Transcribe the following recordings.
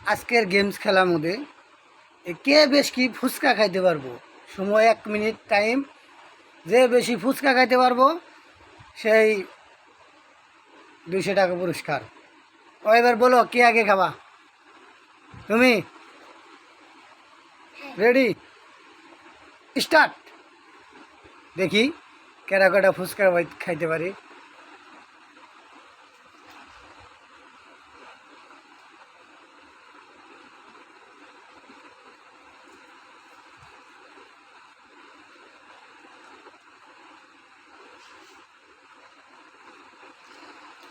আজকের গেমস খেলার মধ্যে কে বেশ কি ফুচকা খাইতে পারব? সময় এক মিনিট টাইম যে বেশি ফুচকা খাইতে পারব, সেই দুইশো টাকা পুরস্কার। ও এবার বলো, কে আগে খাবা? তুমি? রেডি স্টার্ট দেখি কেরা কটা ফুচকা খাইতে পারি।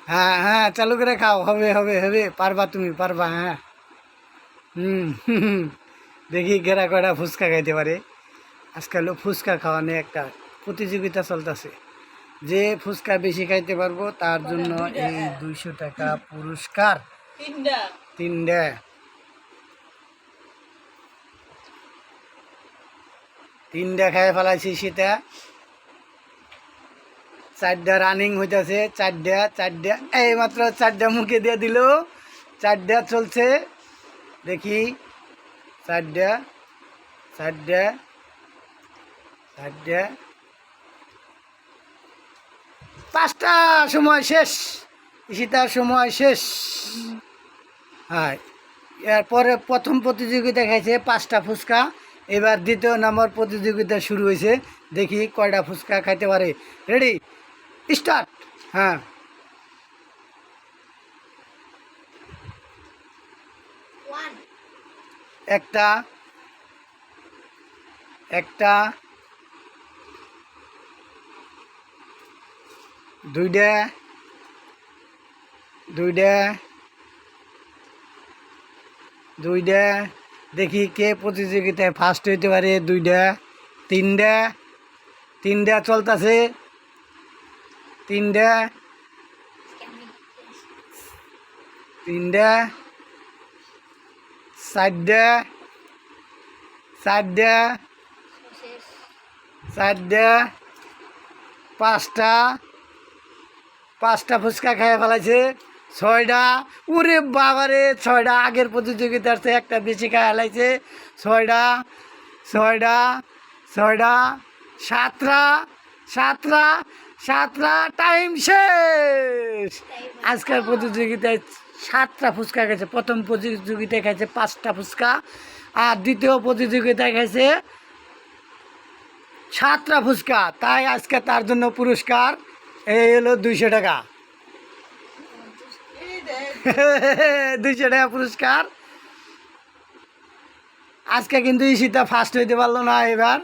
হ্যাঁ হ্যাঁ চালু করে খাও। হবে হবে হবে। পারবা তুমি পারবা হ্যাঁ। হুম। দেখি গেরা কটা ফুচকা খাইতে পারে। আজকাল ফুচকা খাওয়া নিয়ে একটা প্রতিযোগিতা চলতেছে। যে ফুচকা বেশি খাইতে পারব তার জন্য এই দুইশো টাকা পুরস্কার। তিনটা? তিনটে। তিনটা খাই ফেলাইছি সেটা। চারটা রানিং হইতেছে চারটা চারটা এই মাত্র চারটা মুখে দিয়ে দিল। চারটা চলছে। দেখি। চারটা চারটা চারটা পাঁচটা সময় শেষ। ইসিতার সময় শেষ। হ্যাঁ এরপরে প্রথম প্রতিযোগিতা খাইছে পাঁচটা ফুচকা। এবার দ্বিতীয় নম্বর প্রতিযোগিতা শুরু হয়েছে দেখি কয়টা ফুচকা খাইতে পারে। Ready start. হ্যাঁ। একটা। একটা। দুইটা। দুইটা। দুইটা। দেখি কে প্রতিযোগিতায় ফার্স্ট হইতে পারে দুইটা। তিনটা। তিনটা চলতেছে। তিনটা। তিনটা। চারটা। চারটা। চারটা। পাঁচটা। পাঁচটা ফুচকা খেয়ে ফেলাইছে। ছয়টা। ওরে বাবারে, ছয়টা। আগের প্রতিযোগিতার চেয়ে একটা বেশি খায় ফেলাইছে ছয়টা। ছয়টা। ছয়টা। সাতটা। সাতটা। সাতটা টাইম শেষ। আজকের প্রতিযোগিতায় সাতটা ফুচকা খেয়েছে। প্রথম প্রতিযোগিতায় খাইছে পাঁচটা ফুচকা। আর দ্বিতীয় প্রতিযোগিতায় খাইছে সাতটা ফুচকা। তাই আজকে তার জন্য পুরস্কার। এই হলো দুইশো টাকা। দুইশো টাকা পুরস্কার। আজকে কিন্তু ঈশিতা ফার্স্ট হইতে পারল না এবার।